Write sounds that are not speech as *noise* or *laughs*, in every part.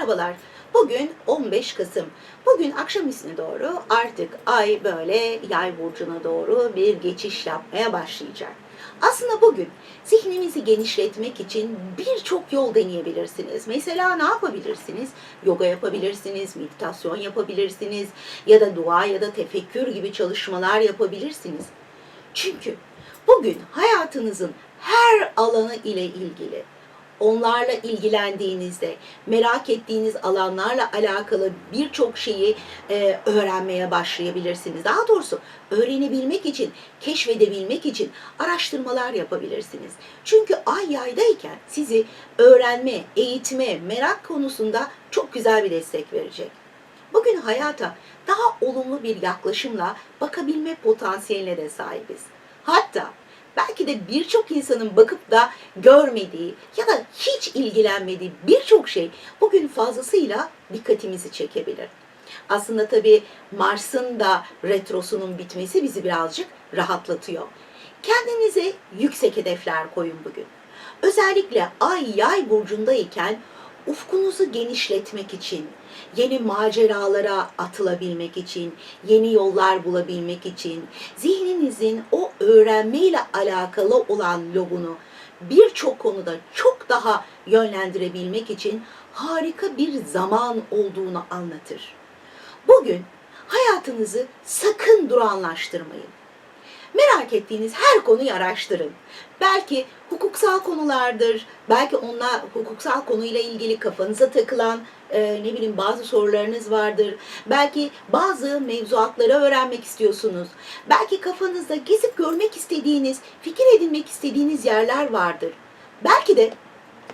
Merhabalar. Bugün 15 Kasım. Bugün akşam üstüne doğru artık ay böyle yay burcuna doğru bir geçiş yapmaya başlayacak. Aslında bugün zihninizi genişletmek için birçok yol deneyebilirsiniz. Mesela ne yapabilirsiniz? Yoga yapabilirsiniz, meditasyon yapabilirsiniz ya da dua ya da tefekkür gibi çalışmalar yapabilirsiniz. Çünkü bugün hayatınızın her alanı ile ilgili onlarla ilgilendiğinizde, merak ettiğiniz alanlarla alakalı birçok şeyi e, öğrenmeye başlayabilirsiniz. Daha doğrusu öğrenebilmek için, keşfedebilmek için araştırmalar yapabilirsiniz. Çünkü ay yaydayken sizi öğrenme, eğitme, merak konusunda çok güzel bir destek verecek. Bugün hayata daha olumlu bir yaklaşımla bakabilme potansiyeline de sahibiz. Hatta belki de birçok insanın bakıp da görmediği ya da hiç ilgilenmediği birçok şey bugün fazlasıyla dikkatimizi çekebilir. Aslında tabii Mars'ın da retrosunun bitmesi bizi birazcık rahatlatıyor. Kendinize yüksek hedefler koyun bugün. Özellikle Ay Yay burcundayken ufkunuzu genişletmek için, yeni maceralara atılabilmek için, yeni yollar bulabilmek için, zihninizin o öğrenmeyle alakalı olan lobunu birçok konuda çok daha yönlendirebilmek için harika bir zaman olduğunu anlatır. Bugün hayatınızı sakın duranlaştırmayın. Merak ettiğiniz her konuyu araştırın. Belki hukuksal konulardır, belki onlar hukuksal konuyla ilgili kafanıza takılan e, ne bileyim bazı sorularınız vardır. Belki bazı mevzuatları öğrenmek istiyorsunuz. Belki kafanızda gezip görmek istediğiniz, fikir edinmek istediğiniz yerler vardır. Belki de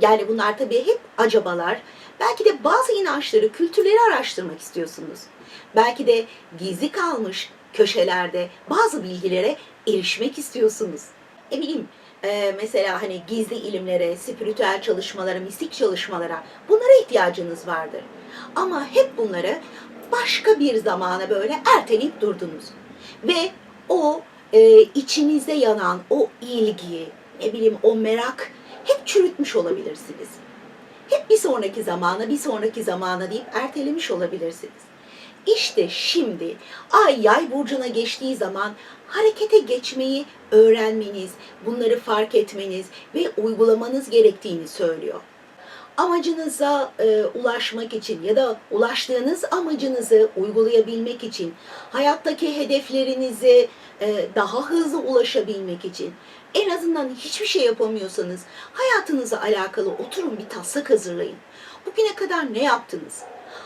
yani bunlar tabii hep acabalar. Belki de bazı inançları, kültürleri araştırmak istiyorsunuz. Belki de gizli kalmış köşelerde bazı bilgilere erişmek istiyorsunuz. E bileyim e, mesela hani gizli ilimlere, spiritüel çalışmalara, mistik çalışmalara bunlara ihtiyacınız vardır. Ama hep bunları başka bir zamana böyle erteleyip durdunuz. Ve o e, içinizde yanan o ilgi, ne bileyim o merak hep çürütmüş olabilirsiniz. Hep bir sonraki zamana, bir sonraki zamana deyip ertelemiş olabilirsiniz. İşte şimdi ay yay burcuna geçtiği zaman harekete geçmeyi öğrenmeniz, bunları fark etmeniz ve uygulamanız gerektiğini söylüyor. Amacınıza e, ulaşmak için ya da ulaştığınız amacınızı uygulayabilmek için, hayattaki hedeflerinize e, daha hızlı ulaşabilmek için, en azından hiçbir şey yapamıyorsanız hayatınızla alakalı oturun bir taslak hazırlayın. Bugüne kadar ne yaptınız?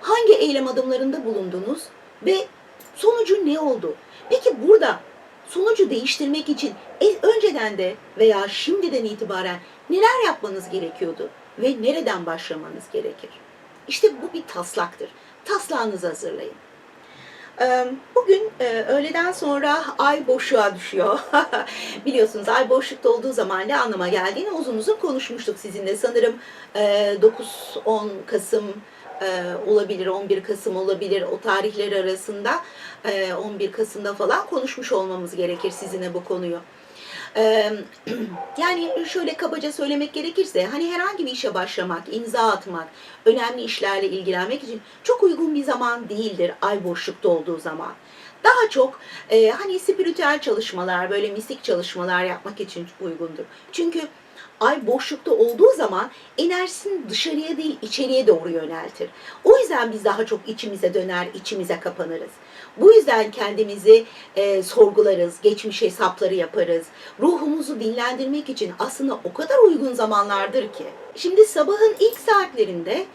Hangi eylem adımlarında bulundunuz ve sonucu ne oldu? Peki burada sonucu değiştirmek için e, önceden de veya şimdiden itibaren neler yapmanız gerekiyordu ve nereden başlamanız gerekir? İşte bu bir taslaktır. Taslağınızı hazırlayın. Bugün öğleden sonra ay boşluğa düşüyor. *laughs* Biliyorsunuz ay boşlukta olduğu zaman ne anlama geldiğini uzun uzun konuşmuştuk sizinle. Sanırım 9-10 Kasım olabilir, 11 Kasım olabilir o tarihler arasında 11 Kasım'da falan konuşmuş olmamız gerekir sizinle bu konuyu. *clears throat* Yani şöyle kabaca söylemek gerekirse hani herhangi bir işe başlamak, imza atmak, önemli işlerle ilgilenmek için çok uygun bir zaman değildir ay boşlukta olduğu zaman. Daha çok e, hani spiritüel çalışmalar, böyle mistik çalışmalar yapmak için uygundur. Çünkü ay boşlukta olduğu zaman enerjisini dışarıya değil içeriye doğru yöneltir. O yüzden biz daha çok içimize döner, içimize kapanırız. Bu yüzden kendimizi e, sorgularız, geçmiş hesapları yaparız. Ruhumuzu dinlendirmek için aslında o kadar uygun zamanlardır ki. Şimdi sabahın ilk saatlerinde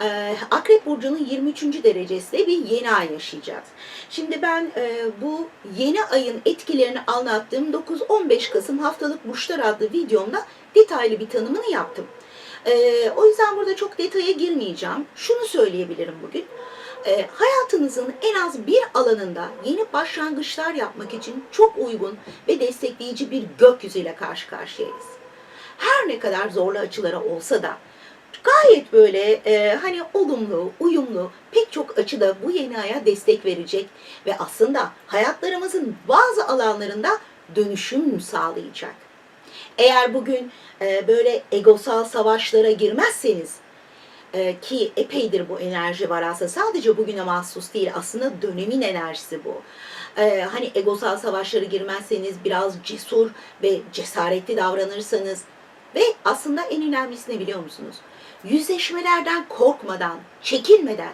e, Akrep Burcu'nun 23. derecesinde bir yeni ay yaşayacağız. Şimdi ben e, bu yeni ayın etkilerini anlattığım 9-15 Kasım haftalık burçlar adlı videomda detaylı bir tanımını yaptım. E, o yüzden burada çok detaya girmeyeceğim. Şunu söyleyebilirim bugün. E, hayatınızın en az bir alanında yeni başlangıçlar yapmak için çok uygun ve destekleyici bir gökyüzüyle karşı karşıyayız. Her ne kadar zorlu açıları olsa da gayet böyle e, hani olumlu, uyumlu pek çok açıda bu yeni aya destek verecek ve aslında hayatlarımızın bazı alanlarında dönüşüm sağlayacak. Eğer bugün e, böyle egosal savaşlara girmezseniz, e, ki epeydir bu enerji var aslında. Sadece bugüne mahsus değil. Aslında dönemin enerjisi bu. E, hani egosal savaşlara girmezseniz, biraz cesur ve cesaretli davranırsanız ve aslında en önemlisi ne biliyor musunuz? Yüzleşmelerden korkmadan, çekinmeden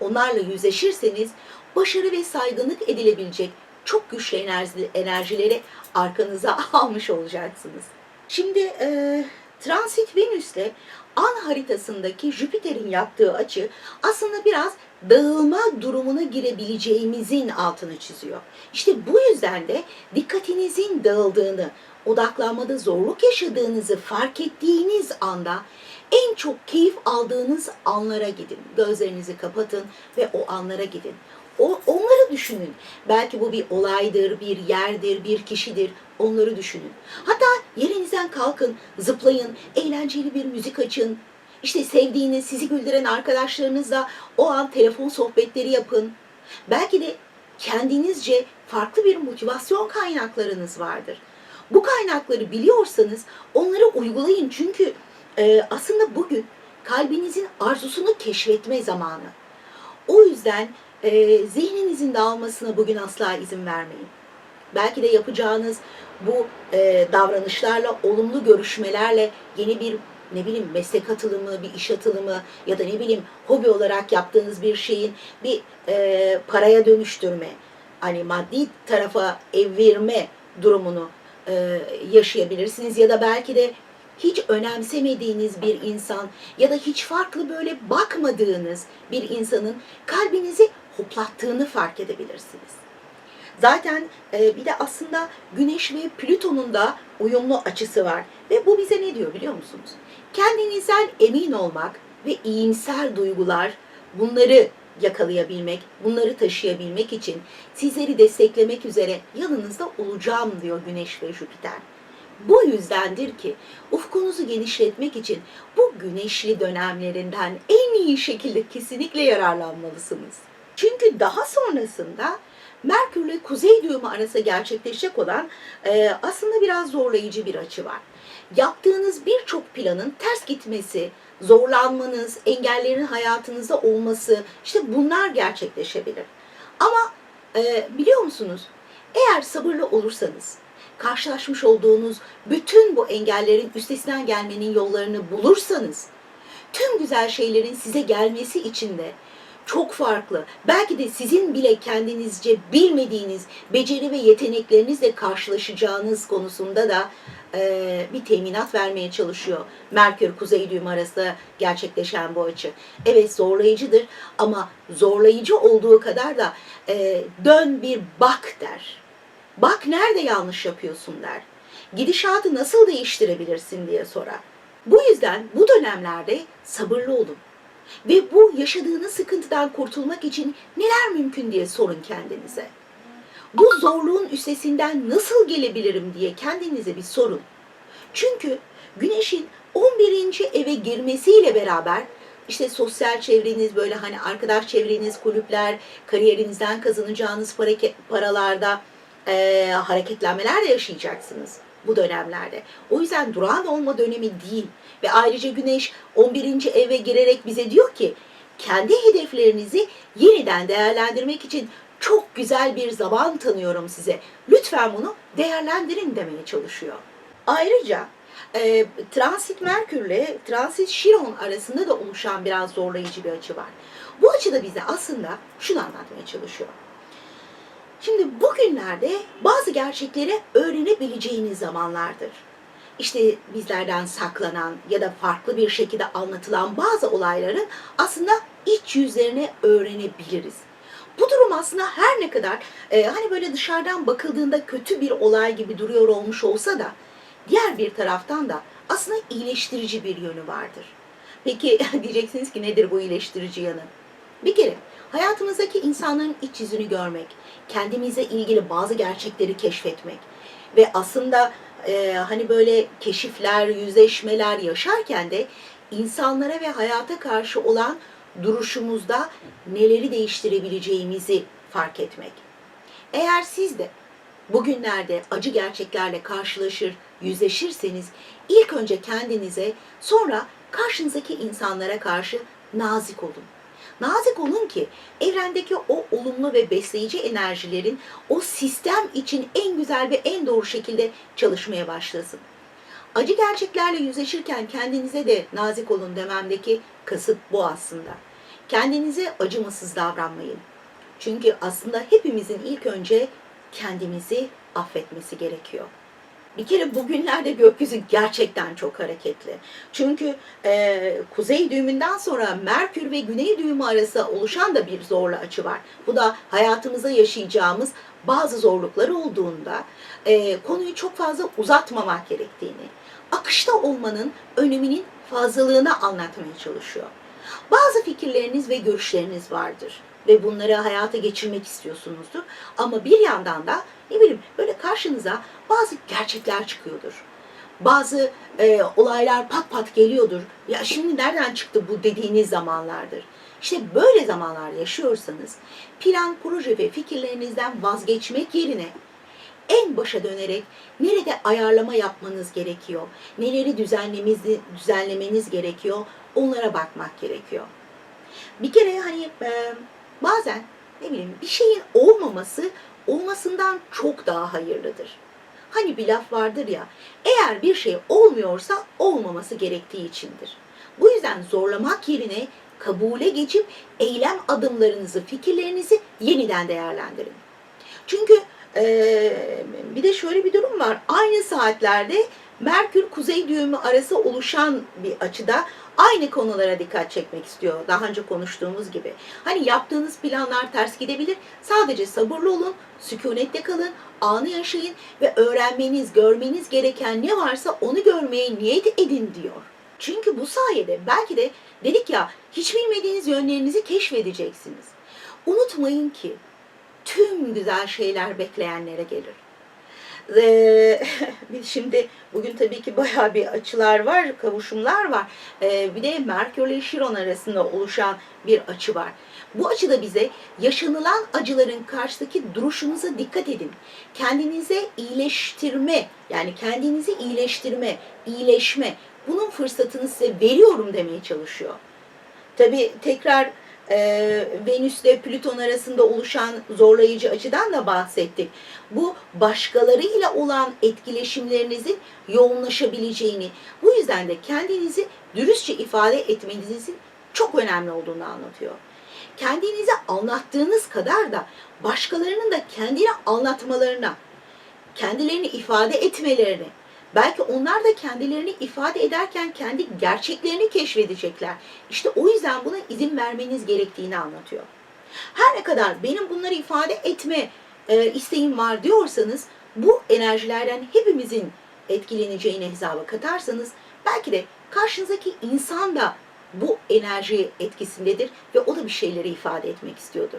onlarla yüzleşirseniz başarı ve saygınlık edilebilecek çok güçlü enerji, enerjileri arkanıza *laughs* almış olacaksınız. Şimdi e, transit Venüs'le an haritasındaki Jüpiter'in yaptığı açı aslında biraz dağılma durumuna girebileceğimizin altını çiziyor. İşte bu yüzden de dikkatinizin dağıldığını, odaklanmada zorluk yaşadığınızı fark ettiğiniz anda en çok keyif aldığınız anlara gidin. Gözlerinizi kapatın ve o anlara gidin. O, onları düşünün. Belki bu bir olaydır, bir yerdir, bir kişidir. Onları düşünün. Hatta yerinizden kalkın, zıplayın, eğlenceli bir müzik açın. İşte sevdiğiniz, sizi güldüren arkadaşlarınızla o an telefon sohbetleri yapın. Belki de kendinizce farklı bir motivasyon kaynaklarınız vardır. Bu kaynakları biliyorsanız onları uygulayın çünkü e, aslında bugün kalbinizin arzusunu keşfetme zamanı. O yüzden e, zihninizin dağılmasına bugün asla izin vermeyin. Belki de yapacağınız bu e, davranışlarla, olumlu görüşmelerle yeni bir ne bileyim meslek atılımı, bir iş atılımı ya da ne bileyim hobi olarak yaptığınız bir şeyin bir e, paraya dönüştürme, hani maddi tarafa evirme durumunu e, yaşayabilirsiniz ya da belki de hiç önemsemediğiniz bir insan ya da hiç farklı böyle bakmadığınız bir insanın kalbinizi hoplattığını fark edebilirsiniz. Zaten e, bir de aslında Güneş ve Plüton'un da uyumlu açısı var. Ve bu bize ne diyor biliyor musunuz? Kendinizden emin olmak ve iyimser duygular bunları yakalayabilmek, bunları taşıyabilmek için sizleri desteklemek üzere yanınızda olacağım diyor Güneş ve Jüpiter. Bu yüzdendir ki ufkunuzu genişletmek için bu güneşli dönemlerinden en iyi şekilde kesinlikle yararlanmalısınız. Çünkü daha sonrasında Merkür ile Kuzey düğümü arası gerçekleşecek olan e, aslında biraz zorlayıcı bir açı var. Yaptığınız birçok planın ters gitmesi, zorlanmanız, engellerin hayatınızda olması, işte bunlar gerçekleşebilir. Ama e, biliyor musunuz? Eğer sabırlı olursanız, karşılaşmış olduğunuz bütün bu engellerin üstesinden gelmenin yollarını bulursanız, tüm güzel şeylerin size gelmesi için de çok farklı, belki de sizin bile kendinizce bilmediğiniz beceri ve yeteneklerinizle karşılaşacağınız konusunda da e, bir teminat vermeye çalışıyor. Merkür Kuzey düğümü arası gerçekleşen bu açı. Evet zorlayıcıdır ama zorlayıcı olduğu kadar da e, dön bir bak der. Bak nerede yanlış yapıyorsun der. Gidişatı nasıl değiştirebilirsin diye sorar. Bu yüzden bu dönemlerde sabırlı olun. Ve bu yaşadığınız sıkıntıdan kurtulmak için neler mümkün diye sorun kendinize. Bu zorluğun üstesinden nasıl gelebilirim diye kendinize bir sorun. Çünkü güneşin 11. eve girmesiyle beraber işte sosyal çevreniz böyle hani arkadaş çevreniz, kulüpler, kariyerinizden kazanacağınız para, paralarda e, hareketlenmeler de yaşayacaksınız bu dönemlerde. O yüzden durağan olma dönemi değil. Ve ayrıca Güneş 11. eve girerek bize diyor ki kendi hedeflerinizi yeniden değerlendirmek için çok güzel bir zaman tanıyorum size. Lütfen bunu değerlendirin demeye çalışıyor. Ayrıca e, transit Merkür ile transit Şiron arasında da oluşan biraz zorlayıcı bir açı var. Bu açıda bize aslında şunu anlatmaya çalışıyor. Şimdi bugünlerde bazı gerçekleri öğrenebileceğiniz zamanlardır. İşte bizlerden saklanan ya da farklı bir şekilde anlatılan bazı olayların aslında iç yüzlerini öğrenebiliriz. Bu durum aslında her ne kadar e, hani böyle dışarıdan bakıldığında kötü bir olay gibi duruyor olmuş olsa da diğer bir taraftan da aslında iyileştirici bir yönü vardır. Peki *laughs* diyeceksiniz ki nedir bu iyileştirici yanı? Bir kere hayatımızdaki insanların iç yüzünü görmek, kendimize ilgili bazı gerçekleri keşfetmek ve aslında e, hani böyle keşifler, yüzleşmeler yaşarken de insanlara ve hayata karşı olan duruşumuzda neleri değiştirebileceğimizi fark etmek. Eğer siz de bugünlerde acı gerçeklerle karşılaşır, yüzleşirseniz ilk önce kendinize sonra karşınızdaki insanlara karşı nazik olun. Nazik olun ki evrendeki o olumlu ve besleyici enerjilerin o sistem için en güzel ve en doğru şekilde çalışmaya başlasın. Acı gerçeklerle yüzleşirken kendinize de nazik olun dememdeki kasıt bu aslında. Kendinize acımasız davranmayın. Çünkü aslında hepimizin ilk önce kendimizi affetmesi gerekiyor. Bir kere bugünlerde gökyüzü gerçekten çok hareketli. Çünkü e, kuzey düğümünden sonra Merkür ve güney düğümü arası oluşan da bir zorlu açı var. Bu da hayatımızda yaşayacağımız bazı zorluklar olduğunda e, konuyu çok fazla uzatmamak gerektiğini, akışta olmanın öneminin fazlalığını anlatmaya çalışıyor. Bazı fikirleriniz ve görüşleriniz vardır ve bunları hayata geçirmek istiyorsunuzdur. Ama bir yandan da ne bileyim böyle karşınıza bazı gerçekler çıkıyordur. Bazı e, olaylar pat pat geliyordur. Ya şimdi nereden çıktı bu dediğiniz zamanlardır. İşte böyle zamanlar yaşıyorsanız plan, proje ve fikirlerinizden vazgeçmek yerine en başa dönerek nerede ayarlama yapmanız gerekiyor, neleri düzenlemeniz, düzenlemeniz gerekiyor onlara bakmak gerekiyor. Bir kere hani e, bazen ne bileyim bir şeyin olmaması olmasından çok daha hayırlıdır. Hani bir laf vardır ya, eğer bir şey olmuyorsa olmaması gerektiği içindir. Bu yüzden zorlamak yerine kabule geçip eylem adımlarınızı, fikirlerinizi yeniden değerlendirin. Çünkü ee, bir de şöyle bir durum var. Aynı saatlerde Merkür Kuzey düğümü arası oluşan bir açıda aynı konulara dikkat çekmek istiyor. Daha önce konuştuğumuz gibi. Hani yaptığınız planlar ters gidebilir. Sadece sabırlı olun, sükunette kalın, anı yaşayın ve öğrenmeniz, görmeniz gereken ne varsa onu görmeye niyet edin diyor. Çünkü bu sayede belki de dedik ya hiç bilmediğiniz yönlerinizi keşfedeceksiniz. Unutmayın ki tüm güzel şeyler bekleyenlere gelir. Ee, *laughs* şimdi bugün tabii ki bayağı bir açılar var, kavuşumlar var. Ee, bir de Merkür ile Şiron arasında oluşan bir açı var. Bu açıda bize yaşanılan acıların karşıdaki duruşunuza dikkat edin. Kendinize iyileştirme, yani kendinizi iyileştirme, iyileşme, bunun fırsatını size veriyorum demeye çalışıyor. Tabii tekrar e, Venüs ile Plüton arasında oluşan zorlayıcı açıdan da bahsettik. Bu başkalarıyla olan etkileşimlerinizin yoğunlaşabileceğini, bu yüzden de kendinizi dürüstçe ifade etmenizin çok önemli olduğunu anlatıyor. Kendinize anlattığınız kadar da başkalarının da kendine anlatmalarına, kendilerini ifade etmelerini, Belki onlar da kendilerini ifade ederken kendi gerçeklerini keşfedecekler. İşte o yüzden buna izin vermeniz gerektiğini anlatıyor. Her ne kadar benim bunları ifade etme e, isteğim var diyorsanız bu enerjilerden hepimizin etkileneceğine hesaba katarsanız belki de karşınızdaki insan da bu enerji etkisindedir ve o da bir şeyleri ifade etmek istiyordur.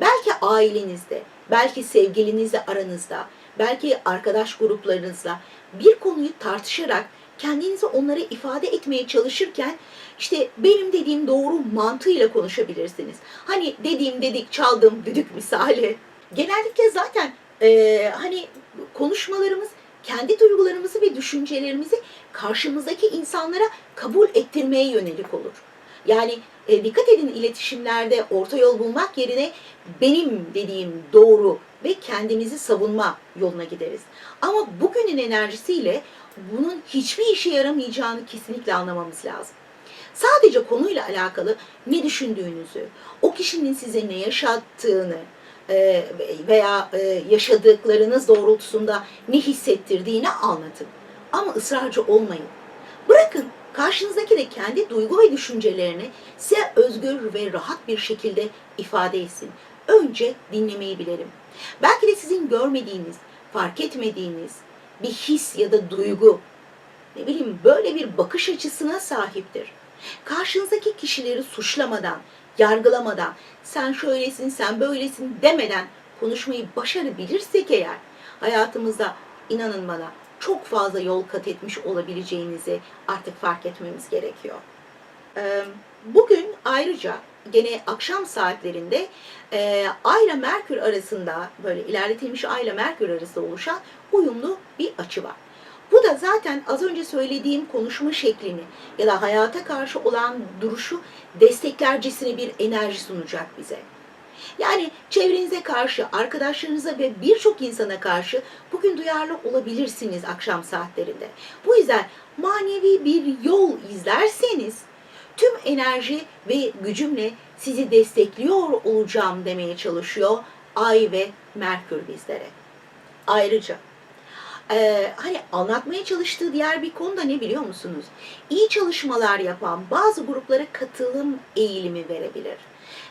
Belki ailenizde, belki sevgilinizle aranızda, belki arkadaş gruplarınızla bir konuyu tartışarak kendinizi onlara ifade etmeye çalışırken işte benim dediğim doğru mantığıyla konuşabilirsiniz. Hani dediğim dedik çaldım düdük misali. Genellikle zaten e, hani konuşmalarımız kendi duygularımızı ve düşüncelerimizi karşımızdaki insanlara kabul ettirmeye yönelik olur. Yani e, dikkat edin iletişimlerde orta yol bulmak yerine benim dediğim doğru ve kendimizi savunma yoluna gideriz. Ama bugünün enerjisiyle bunun hiçbir işe yaramayacağını kesinlikle anlamamız lazım. Sadece konuyla alakalı ne düşündüğünüzü, o kişinin size ne yaşattığını e, veya e, yaşadıklarınız doğrultusunda ne hissettirdiğini anlatın. Ama ısrarcı olmayın. Bırakın karşınızdaki de kendi duygu ve düşüncelerini size özgür ve rahat bir şekilde ifade etsin. Önce dinlemeyi bilelim. Belki de sizin görmediğiniz, fark etmediğiniz bir his ya da duygu, ne bileyim böyle bir bakış açısına sahiptir. Karşınızdaki kişileri suçlamadan, yargılamadan, sen şöylesin, sen böylesin demeden konuşmayı başarabilirsek eğer hayatımızda inanın bana çok fazla yol kat etmiş olabileceğinizi artık fark etmemiz gerekiyor. Bugün ayrıca gene akşam saatlerinde e, Ay ile Merkür arasında böyle ilerletilmiş Ay ile Merkür arasında oluşan uyumlu bir açı var. Bu da zaten az önce söylediğim konuşma şeklini ya da hayata karşı olan duruşu desteklercesine bir enerji sunacak bize. Yani çevrenize karşı, arkadaşlarınıza ve birçok insana karşı bugün duyarlı olabilirsiniz akşam saatlerinde. Bu yüzden manevi bir yol izlerseniz tüm enerji ve gücümle sizi destekliyor olacağım demeye çalışıyor Ay ve Merkür bizlere. Ayrıca ee, hani anlatmaya çalıştığı diğer bir konu da ne biliyor musunuz? İyi çalışmalar yapan bazı gruplara katılım eğilimi verebilir.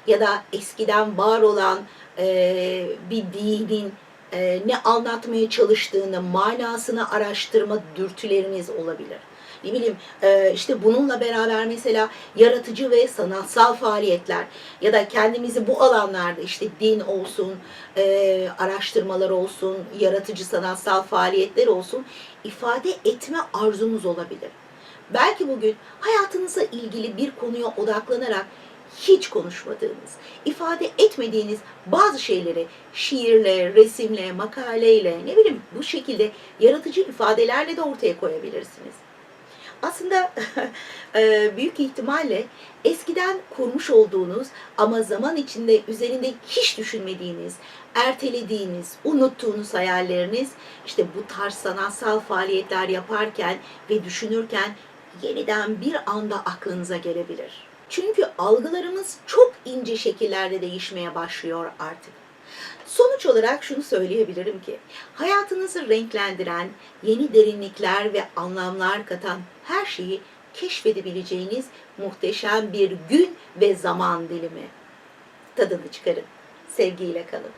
Ya da eskiden var olan e, bir dinin e, ne anlatmaya çalıştığını, manasını araştırma dürtüleriniz olabilir. Ne bileyim e, işte bununla beraber mesela yaratıcı ve sanatsal faaliyetler ya da kendimizi bu alanlarda işte din olsun, e, araştırmalar olsun, yaratıcı sanatsal faaliyetler olsun ifade etme arzumuz olabilir. Belki bugün hayatınızla ilgili bir konuya odaklanarak hiç konuşmadığınız, ifade etmediğiniz bazı şeyleri şiirle, resimle, makaleyle, ne bileyim bu şekilde yaratıcı ifadelerle de ortaya koyabilirsiniz. Aslında *laughs* e, büyük ihtimalle eskiden kurmuş olduğunuz ama zaman içinde üzerinde hiç düşünmediğiniz, ertelediğiniz, unuttuğunuz hayalleriniz işte bu tarz sanatsal faaliyetler yaparken ve düşünürken yeniden bir anda aklınıza gelebilir. Çünkü algılarımız çok ince şekillerde değişmeye başlıyor artık. Sonuç olarak şunu söyleyebilirim ki hayatınızı renklendiren, yeni derinlikler ve anlamlar katan her şeyi keşfedebileceğiniz muhteşem bir gün ve zaman dilimi. Tadını çıkarın. Sevgiyle kalın.